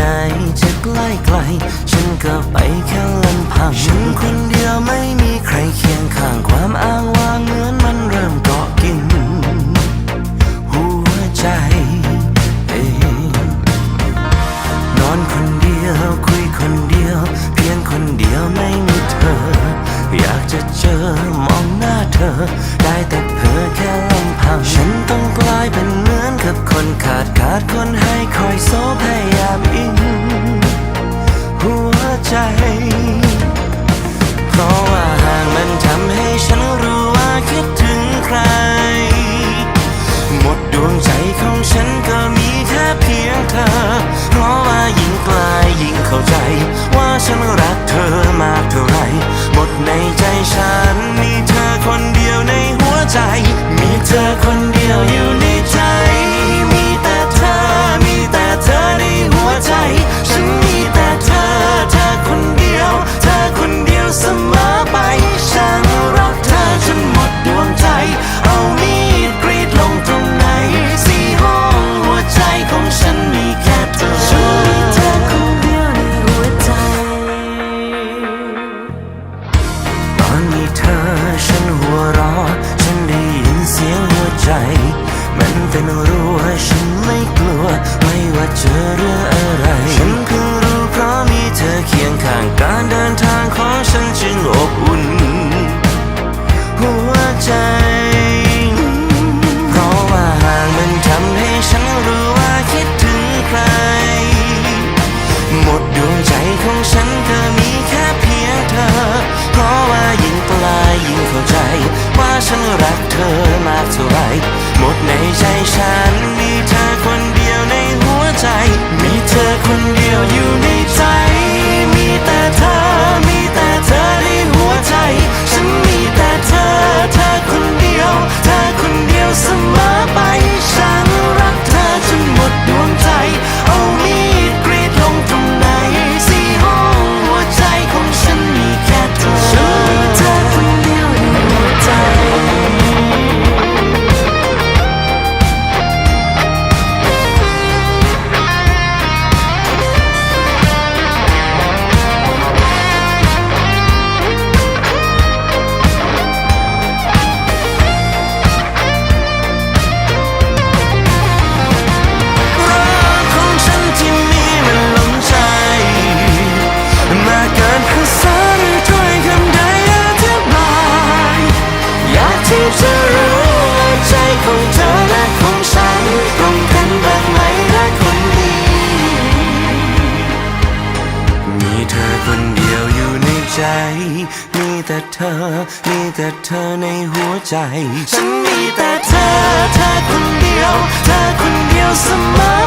ไหนจะใกล้ไกล ฉันก็ไปแค่ลำพังฉันคนเดียวไม่มีใครเคียงข้างความอ้างว้างเหมือนมันเริ่มเกาะกิน หัวใจเองนอนคนเดียวคุยคนเดียว เพียงคนเดียวไม่มีเธอ อยากจะเจอมองหน้าเธอ ได้แต่เพ้อแค่ลำพัง ฉันต้องกลายเป็นเหมือนกับคนขาดขาดคน ใจ ว่าฉันรักเธอมากเท่าไรหมดในใจฉัน มีเธอคนเดียวในหัวใจ มีเธอคน เป็นรั้ว่าฉันไม่กลัว ไม่ว่าเจอเรื่องอะไร ฉันเพิ่งรู้เพราะมีเธอเคียงข้างการเดินทางของฉันจึงอบอุ่น หัวใจ เพราะว่าห่างมันทำให้ฉันรู้ว่าคิดถึงใคร หมดดวงใจของฉันก็มีแค่เพียงเธอ เพราะว่ายิ่งไกลยิ่งเข้าใจ ว่าฉันรัก หมดในใจฉัน มีเธอคนเดียวในหัวใจ มีเธอคนเดียวอยู่ในใจ จะรู้ว่าใจของเธอและของฉันตรงกันบ้างไหมรักคนดีมีเธอคนเดียวอยู่ในใจ มีแต่เธอ มีแต่เธอในหัวใจ ฉันมีแต่เธอ เธอคนเดียว เธอคนเดียวเสมอ